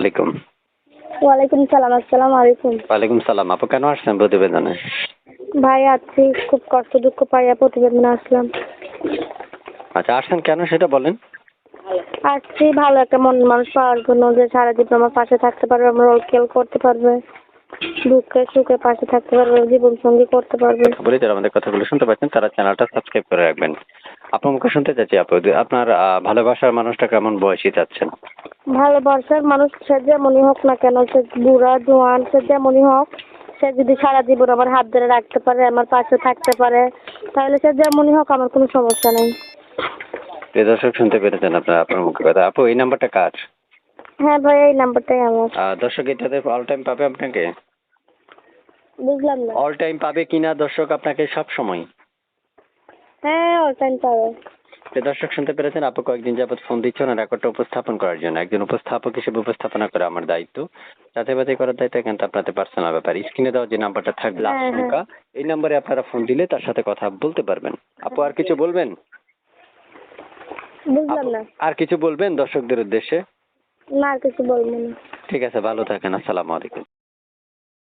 আলাইকুম। ওয়ালাইকুম সালাম আসসালামু আলাইকুম। ওয়ালাইকুম সালাম। আপু কেন আসছেন প্রতিবেদনে? ভাই আছি খুব কষ্ট দুঃখ পাইয়া প্রতিবেদনে আসলাম। আচ্ছা আসছেন কেন সেটা বলেন। আসছি ভালো একটা মন মানুষ পাওয়ার জন্য যে সারা জীবন আমার পাশে থাকতে পারবে আমার রোল খেল করতে পারবে দুঃখে সুখে পাশে থাকতে পারবে জীবন সঙ্গী করতে পারবে। বলি যারা আমাদের কথাগুলো শুনতে পাচ্ছেন তারা চ্যানেলটা সাবস্ক্রাইব করে রাখবেন। আপনার মুখে শুনতে চাচ্ছি আপু আপনার ভালোবাসার মানুষটা কেমন বয়সী চাচ্ছেন? ভালোবাসার মানুষ সে যেমনই হোক না কেন সে বুড়া জোয়ান সে যেমনই হোক সে যদি সারা জীবন আমার হাত ধরে রাখতে পারে আমার পাশে থাকতে পারে তাহলে সে যেমনই হোক আমার কোনো সমস্যা নেই। দর্শক শুনতে পেরেছেন আপনার আপনার মুখে কথা। আপু এই নাম্বারটা কার? হ্যাঁ ভাই এই নাম্বারটাই আমার। দর্শক এটাতে অল টাইম পাবে আপনাকে? বুঝলাম না। অল টাইম পাবে কিনা দর্শক আপনাকে সব সময় হ্যাঁ অল টাইম পাবে। দর্শক শুনতে পেরেছেন আপু কয়েকদিন যাবত ফোন দিচ্ছে না রেকর্ডটা উপস্থাপন করার জন্য। একজন উপস্থাপক হিসেবে উপস্থাপনা করা আমার দায়িত্ব। যাতে বাতে করার দায়িত্ব কিন্তু আপনাদের পার্সোনাল ব্যাপার। স্ক্রিনে দেওয়া যে নাম্বারটা থাকবে লাস্ট হ্যাঁ, হ্যাঁ। এই নাম্বারে আপনারা ফোন দিলে তার সাথে কথা বলতে পারবেন। আপু আর কিছু বলবেন? বুঝলাম না। আর কিছু বলবেন দর্শকদের উদ্দেশ্যে? না আর কিছু বলব না। ঠিক আছে ভালো থাকেন আসসালামু আলাইকুম।